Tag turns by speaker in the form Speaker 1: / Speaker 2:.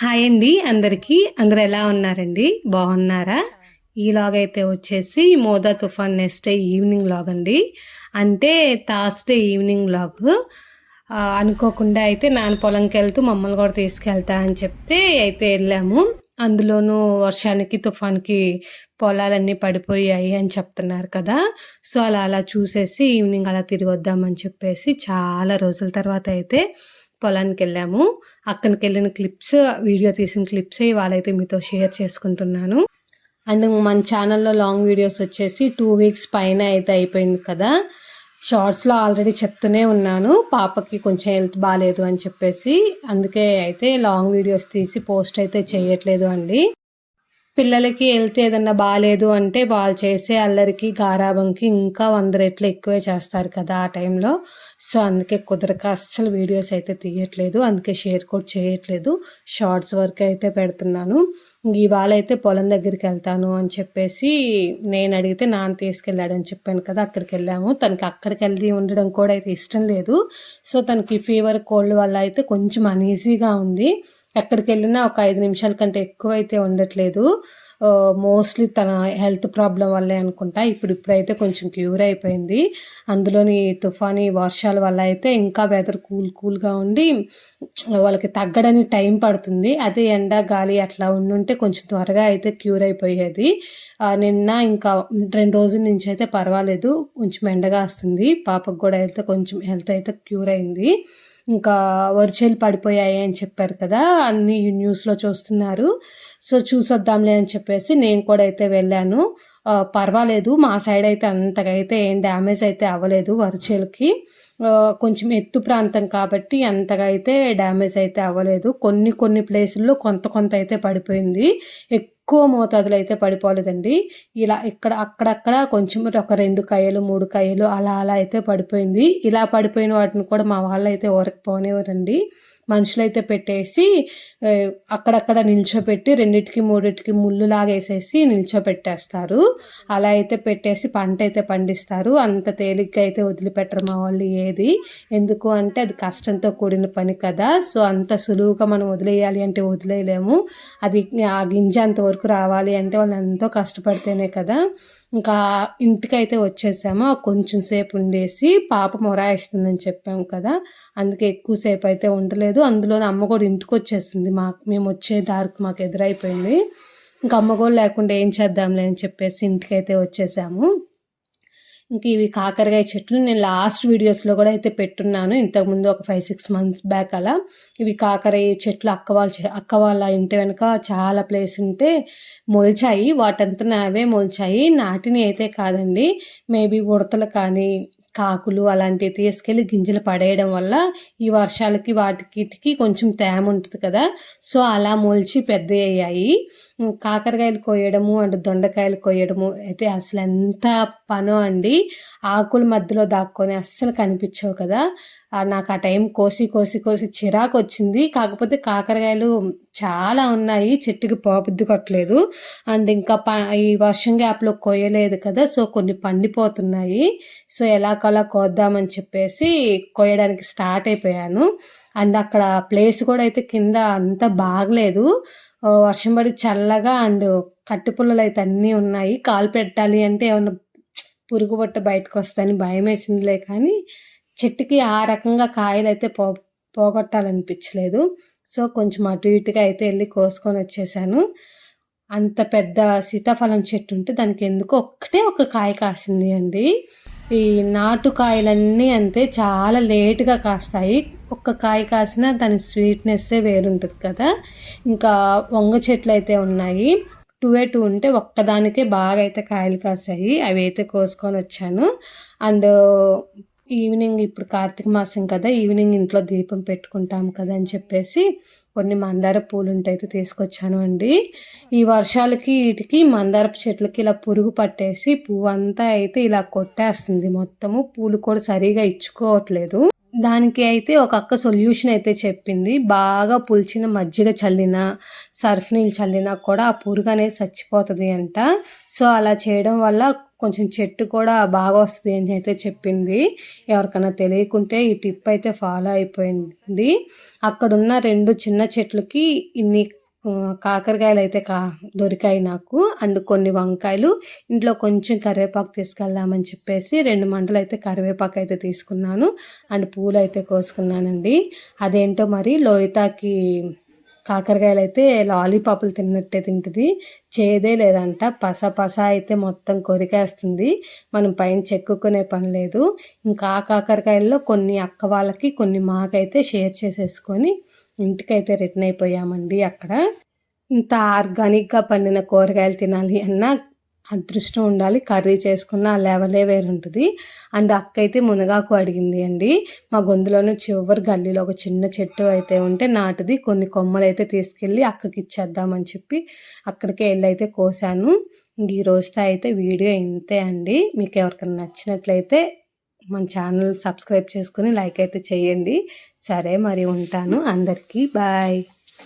Speaker 1: Hi అండి అందరికీ. అందరు ఎలా ఉన్నారండి? బాగున్నారా? ఈ లాగ్ అయితే వచ్చేసి మోదా తుఫాన్ నెక్స్ట్ డే ఈవినింగ్ లాగ్ అండి. అంటే థర్స్డే ఈవినింగ్ లాగ్. అనుకోకుండా అయితే నాన్న పొలంకి వెళ్తూ మమ్మల్ని కూడా తీసుకెళ్తా అని చెప్తే అయితే వెళ్ళాము. అందులోనూ వర్షానికి తుఫాన్కి పొలాలన్నీ పడిపోయాయి అని చెప్తున్నారు కదా. సో అలా అలా చూసేసి ఈవినింగ్ అలా తిరిగి వద్దామని చెప్పేసి చాలా రోజుల తర్వాత అయితే పొలానికి వెళ్ళాము అక్కడికి వెళ్ళిన క్లిప్స్ వీడియో తీసిన క్లిప్స్ ఇవాళైతే మీతో షేర్ చేసుకుంటున్నాను. అండ్ మన ఛానల్లో లాంగ్ వీడియోస్ వచ్చేసి టూ వీక్స్ పైన అయితే అయిపోయింది కదా. షార్ట్స్లో ఆల్రెడీ చెప్తూనే ఉన్నాను. పాపకి కొంచెం హెల్త్ బాగాలేదు అని చెప్పేసి అందుకే అయితే లాంగ్ వీడియోస్ తీసి పోస్ట్ అయితే చేయట్లేదు అండి. పిల్లలకి హెల్త్ ఏదన్నా బాగాలేదు అంటే వాళ్ళు చేసే అల్లరికి గారాబంకి ఇంకా వంద రెట్లు ఎక్కువే చేస్తారు కదా ఆ టైంలో. సో అందుకే కుదరక అస్సలు వీడియోస్ అయితే తీయట్లేదు. అందుకే షేర్ కూడా చేయట్లేదు. షార్ట్స్ వరకు అయితే పెడుతున్నాను. ఇవాళ అయితే పొలం దగ్గరికి వెళ్తాను అని చెప్పేసి నేను అడిగితే నాన్న తీసుకెళ్ళాడని చెప్పాను కదా అక్కడికి వెళ్ళాము. తనకి అక్కడికి వెళ్ళి ఉండడం కూడా అయితే ఇష్టం లేదు. సో తనకి ఫీవర్ కోల్డ్ వల్ల అయితే కొంచెం అనీజీగా ఉంది. ఎక్కడికి వెళ్ళినా ఒక ఐదు నిమిషాల కంటే ఎక్కువ అయితే ఉండట్లేదు. మోస్ట్లీ తన హెల్త్ ప్రాబ్లం వల్లే అనుకుంటా. ఇప్పుడు ఇప్పుడైతే కొంచెం క్యూర్ అయిపోయింది. అందులోని తుఫానీ వర్షాల వల్ల అయితే ఇంకా వెదర్ కూల్ కూల్గా ఉండి వాళ్ళకి తగ్గడానికి టైం పడుతుంది. అదే ఎండ గాలి అట్లా ఉండుంటే కొంచెం త్వరగా అయితే క్యూర్ అయిపోయేది. నిన్న ఇంకా రెండు రోజుల నుంచి అయితే పర్వాలేదు. కొంచెం ఎండగా వస్తుంది. పాపకు కూడా అయితే కొంచెం హెల్త్ అయితే క్యూర్ అయింది. ఇంకా వరిచేలు పడిపోయాయి అని చెప్పారు కదా అన్ని న్యూస్లో చూస్తున్నారు. సో చూసొద్దాంలే అని చెప్పేసి నేను కూడా అయితే వెళ్ళాను. పర్వాలేదు మా సైడ్ అయితే అంతగా అయితే ఏం డ్యామేజ్ అయితే అవ్వలేదు వరిచేలకి కొంచెం ఎత్తు ప్రాంతం కాబట్టి అంతగా అయితే డ్యామేజ్ అయితే అవ్వలేదు. కొన్ని కొన్ని ప్లేసుల్లో కొంత కొంత అయితే పడిపోయింది. ఎక్కువ మోతాదులో అయితే పడిపోలేదండి. ఇలా ఇక్కడ అక్కడక్కడ కొంచెం ఒక రెండు కాయలు మూడు కాయలు అలా అలా అయితే పడిపోయింది. ఇలా పడిపోయిన వాటిని కూడా మా వాళ్ళు అయితే ఊరకు మనుషులైతే పెట్టేసి అక్కడక్కడ నిల్చోపెట్టి రెండిటికి మూడింటికి ముళ్ళు లాగేసేసి నిల్చోపెట్టేస్తారు. అలా అయితే పెట్టేసి పంట అయితే పండిస్తారు. అంత తేలిగ్గా అయితే వదిలిపెట్టరు మా వాళ్ళు ఏది. ఎందుకు అంటే అది కష్టంతో కూడిన పని కదా. సో అంత సులువుగా మనం వదిలేయాలి అంటే వదిలేయలేము. అది ఆ గింజ అంతవరకు రావాలి అంటే వాళ్ళు ఎంతో కష్టపడితేనే కదా. ఇంకా ఇంటికైతే వచ్చేసాము. కొంచెం సేపు ఉండేసి పాప మొరాయిస్తుందని చెప్పాము కదా. అందుకే ఎక్కువసేపు అయితే ఉండలేదు. అందులో అమ్మ కూడా ఇంటికి వచ్చేసింది మా మేము వచ్చే దారికి మాకు ఎదురైపోయింది. ఇంకా అమ్మ కూడా లేకుండా ఏం చేద్దాంలే అని చెప్పేసి ఇంటికైతే వచ్చేసాము. ఇంకా ఇవి కాకరకాయ చెట్లు నేను లాస్ట్ వీడియోస్లో కూడా అయితే పెట్టున్నాను. ఇంతకుముందు ఒక ఫైవ్ సిక్స్ మంత్స్ బ్యాక్ అలా. ఇవి కాకరకాయ చెట్లు అక్క వాళ్ళ అక్క వాళ్ళ ఇంటి వెనక చాలా ప్లేస్ ఉంటే మొలిచాయి. వాటంతా అవే మొలిచాయి. నాటిని అయితే కాదండి. మేబీ ఉడతలు కానీ కాకులు అలాంటివి తీసుకెళ్ళి గింజలు పడేయడం వల్ల ఈ వర్షాలకి వాటికి కొంచెం తేమ ఉంటుంది కదా. సో అలా మొలిచి పెద్ద అయ్యాయి. కాకరకాయలు కొయ్యడము అండ్ దొండకాయలు కొయ్యడము అయితే అసలు ఎంత పనో అండి. ఆకుల మధ్యలో దాక్కొని అస్సలు కనిపించవు కదా. నాకు ఆ టైం కోసి కోసి కోసి చిరాకు వచ్చింది కాకపోతే కాకరకాయలు చాలా ఉన్నాయి. చెట్టుకి పోబుద్ది కొట్టలేదు. అండ్ ఇంకా ప ఈ వర్షం గ్యాప్లో కొయ్యలేదు కదా. సో కొన్ని పండిపోతున్నాయి. సో ఎలాగోలా కోద్దామని చెప్పేసి కొయ్యడానికి స్టార్ట్ అయిపోయాను. అండ్ అక్కడ ప్లేస్ కూడా అయితే కింద అంత బాగలేదు. వర్షం పడి చల్లగా అండ్ కట్టుపుల్లలు అయితే అన్నీ ఉన్నాయి. కాలు పెట్టాలి అంటే ఏమన్నా పురుగు పట్ట బయటకు వస్తాయని భయం వేసిందిలే కానీ చెట్టుకి ఆ రకంగా కాయలు అయితే పో పోగొట్టాలనిపించలేదు. సో కొంచెం అటు ఇటుగా అయితే వెళ్ళి కోసుకొని వచ్చేసాను. అంత పెద్ద సీతాఫలం చెట్టు ఉంటే దానికి ఎందుకో ఒక్కటే ఒక కాయ కాసింది అండి. ఈ నాటు కాయలన్నీ అంతే చాలా లేటుగా కాస్తాయి. ఒక్క కాయ కాసినా దాని స్వీట్నెస్సే వేరుంటుంది కదా. ఇంకా వంగ చెట్లు అయితే ఉన్నాయి. టూ ఏ టూ ఉంటే ఒక్కదానికే బాగా అయితే కాయలు కాసాయి. అవి అయితే కోసుకొని వచ్చాను. అండ్ ఈవినింగ్ ఇప్పుడు కార్తీక మాసం కదా ఈవినింగ్ ఇంట్లో దీపం పెట్టుకుంటాం కదా అని చెప్పేసి కొన్ని మందార పూలు ఉంటే అయితే తీసుకొచ్చాను అండి. ఈ వర్షాలకి వీటికి మందారపు చెట్లకి ఇలా పురుగు పట్టేసి పువ్వు అంతా అయితే ఇలా కొట్టేస్తుంది. మొత్తము పూలు కూడా సరిగా ఇచ్చుకోవట్లేదు. దానికి అయితే ఒక అక్క సొల్యూషన్ అయితే చెప్పింది. బాగా పులిచిన మజ్జిగ చల్లిన సర్ఫ్ నీళ్ళు చల్లినా కూడా ఆ పురుగు అనేది చచ్చిపోతుంది అంట. సో అలా చేయడం వల్ల కొంచెం చెట్టు కూడా బాగా వస్తుంది అని అయితే చెప్పింది. ఎవరికైనా తెలియకుంటే ఈ టిప్ అయితే ఫాలో అయిపోయింది. అక్కడున్న రెండు చిన్న చెట్లకి ఇన్ని కాకరకాయలు అయితే కా దొరికాయి నాకు. అండ్ కొన్ని వంకాయలు. ఇంట్లో కొంచెం కరివేపాకు తీసుకెళ్దామని చెప్పేసి రెండు మంటలు అయితే కరివేపాకు అయితే తీసుకున్నాను. అండ్ పూలు అయితే కోసుకున్నానండి. అదేంటో మరి లోయితాకి కాకరకాయలు అయితే లాలీపాపులు తిన్నట్టే తింటుంది. చేదే లేదంట. పస పస అయితే మొత్తం కొరికేస్తుంది. మనం పైన చెక్కుకునే పని లేదు. ఇంకా ఆ కాకరకాయల్లో కొన్ని అక్క వాళ్ళకి కొన్ని మాకైతే షేర్ చేసేసుకొని ఇంటికైతే రిటర్న్ అయిపోయామండి అక్కడ. ఇంత ఆర్గానిక్గా పండిన కూరగాయలు తినాలి అన్న అదృష్టం ఉండాలి. కర్రీ చేసుకున్న ఆ లెవెలే వేరు ఉంటుంది అండ్ అక్క అయితే మునగాకు అడిగింది అండి. మా గొంతులోనే చివరి గల్లీలో ఒక చిన్న చెట్టు అయితే ఉంటే నాటిది. కొన్ని కొమ్మలు అయితే తీసుకెళ్ళి అక్కకి ఇచ్చేద్దామని చెప్పి అక్కడికి వెళ్ళి అయితే కోసాను. ఈ రోజుతో అయితే వీడియో ఇంతే అండి. మీకు ఎవరికైనా నచ్చినట్లయితే మన ఛానల్ సబ్స్క్రైబ్ చేసుకుని లైక్ అయితే చేయండి. సరే మరి ఉంటాను. అందరికీ బాయ్.